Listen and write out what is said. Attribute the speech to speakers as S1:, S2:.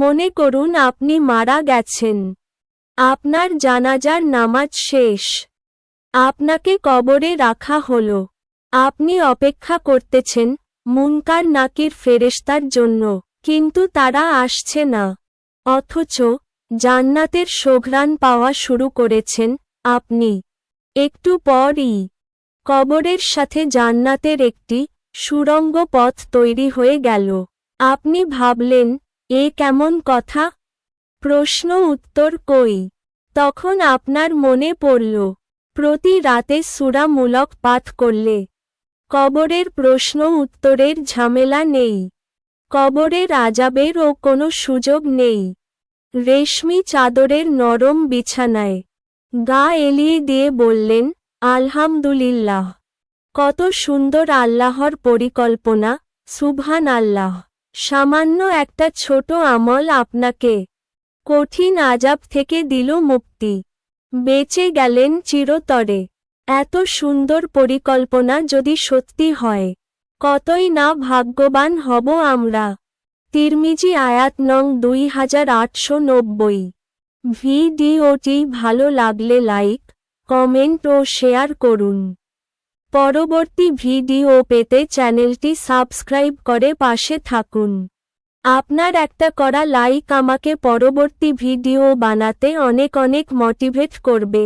S1: মনে করুন আপনি মারা গেছেন। আপনার জানাজার নামাজ শেষ। আপনাকে কবরে রাখা হল। আপনি অপেক্ষা করতেছেন মুনকার নাকির ফেরেশতার জন্য, কিন্তু তারা আসছে না। অথচ জান্নাতের সোঘ্রাণ পাওয়া শুরু করেছেন আপনি। একটু পরই কবরের সাথে জান্নাতের একটি সুরঙ্গ পথ তৈরি হয়ে গেল। আপনি ভাবলেন এ কেমন কথা? প্রশ্ন উত্তর কই? তখন আপনার মনে পড়ল, প্রতি রাতে সুরামূলক পাঠ করলে। কবরের প্রশ্ন উত্তরের ঝামেলা নেই। কবরের আজাবেরও কোনো সুযোগ নেই। রেশমি চাদরের নরম বিছানায় গা এলিয়ে দিয়ে বললেন, আলহামদুলিল্লাহ। কত সুন্দর আল্লাহর পরিকল্পনা সুবহান আল্লাহ সামান্য একটা ছোট আমল আপনাকে কঠিন আজাব থেকে দিল মুক্তি। বেঁচে গেলেন চিরতরে। এত সুন্দর পরিকল্পনা যদি সত্যি হয়, কতই না ভাগ্যবান হব আমরা। তিরমিজি আয়াত নং দুই হাজার আটশো নব্বই। ভিডিওটি ভালো লাগলে লাইক, কমেন্ট ও শেয়ার করুন। পরবর্তী ভিডিও পেতে চ্যানেলটি সাবস্ক্রাইব করে পাশে থাকুন। আপনার একটা করা লাইক আমাকে পরবর্তী ভিডিও বানাতে অনেক অনেক মোটিভেট করবে।